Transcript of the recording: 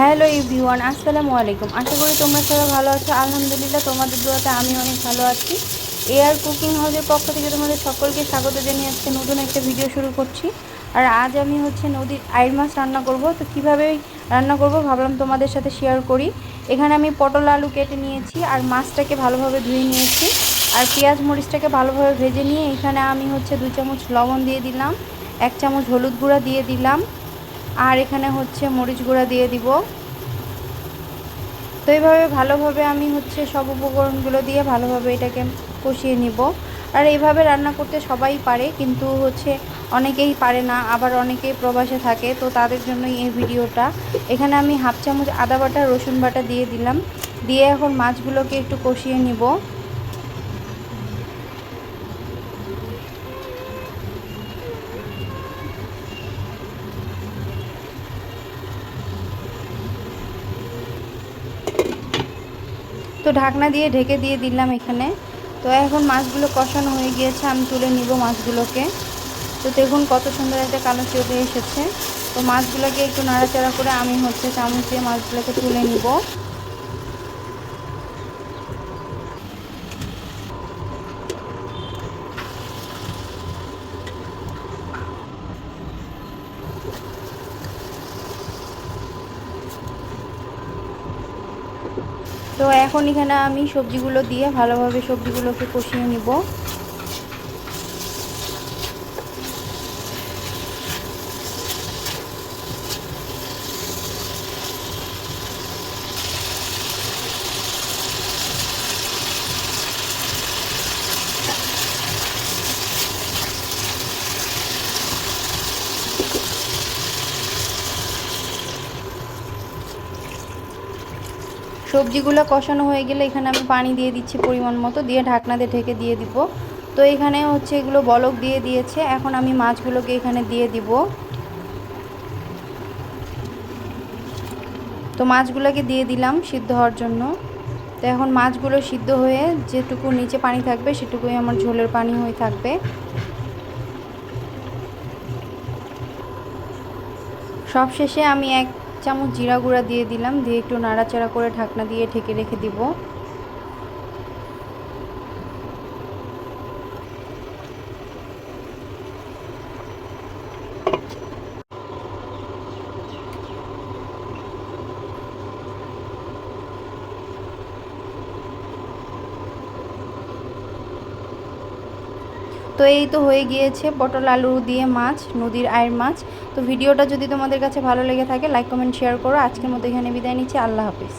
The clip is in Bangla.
হ্যালো ইভিওয়ান আসসালামু আলাইকুম। আশা করি তোমরা সবাই ভালো আছো। আলহামদুলিল্লাহ তোমাদের দোয়াতে আমি অনেক ভালো আছি। এয়ার কুকিং হাউসের পক্ষ থেকে তোমাদের সকলকে স্বাগত জানিয়ে আজকে নতুন একটা ভিডিও শুরু করছি। আর আজ আমি হচ্ছে নদীর আইর মাছ রান্না করব। তো কীভাবে রান্না করব ভাবলাম তোমাদের সাথে শেয়ার করি। এখানে আমি পটল আলু কেটে নিয়েছি আর মাছটাকে ভালোভাবে ধুয়ে নিয়েছি। আর পেঁয়াজ মরিচটাকে ভালোভাবে ভেজে নিয়ে এখানে আমি হচ্ছে দুই চামচ লবণ দিয়ে দিলাম, এক চামচ হলুদ গুঁড়া দিয়ে দিলাম। আর এখানে হচ্ছে মরিচ গুঁড়া দিয়ে দিব। তো এইভাবে ভালোভাবে আমি হচ্ছে সব উপকরণগুলো দিয়ে ভালোভাবে এটাকে কষিয়ে নিব। আর এইভাবে রান্না করতে সবাই পারে, কিন্তু হচ্ছে অনেকেই পারে না, আবার অনেকেই প্রবাসে থাকে, তো তাদের জন্যই এই ভিডিওটা। এখানে আমি হাফ চামচ আদা বাটা, রসুন বাটা দিয়ে দিলাম। দিয়ে এখন মাছগুলোকে একটু কষিয়ে নিব। তো ঢাকনা দিয়ে ঢেকে দিয়ে দিলাম এখানে। তো এখন মাছগুলো কষানো হয়ে গিয়েছে, আমি তুলে নিব মাছগুলোকে। তো দেখুন কত সুন্দর একটা কালো চলে এসেছে। তো মাছগুলোকে একটু নাড়াচাড়া করে আমি হচ্ছে চামচ দিয়ে মাছগুলোকে তুলে নিব। তো এখন এখানে আমি সবজিগুলো দিয়ে ভালোভাবে সবজিগুলোকে কষিয়ে নিব। সবজিগুলো কষানো হয়ে গেলে এখানে আমি পানি দিয়ে দিচ্ছি পরিমাণ মতো, দিয়ে ঢাকনা দিয়ে ঢেকে দিয়ে দিব। তো এখানে হচ্ছে এগুলো বলক দিয়ে দিয়েছে, এখন আমি মাছগুলোকে এখানে দিয়ে দিব। তো মাছগুলোকে দিয়ে দিলাম সিদ্ধ হওয়ার জন্য। তো এখন মাছগুলো সিদ্ধ হয়ে যেটুকু নিচে পানি থাকবে সেটুকুই আমার ঝোলের পানি হয়ে থাকবে। সবশেষে আমি এক চামচ জিরা গুঁড়া দিয়ে দিলাম দিয়ে একটু নাড়াচাড়া করে ঢাকনা দিয়ে ঢেকে রেখে দিব। তো এই তো হয়ে গিয়েছে পটল, আলু দিয়ে মাছ, নদীর আয়ের মাছ। তো ভিডিওটা যদি তোমাদের কাছে ভালো লেগে থাকে লাইক কমেন্ট শেয়ার করো। আজকের মতো এখানে বিদায় নিচ্ছি। আল্লাহ হাফিজ।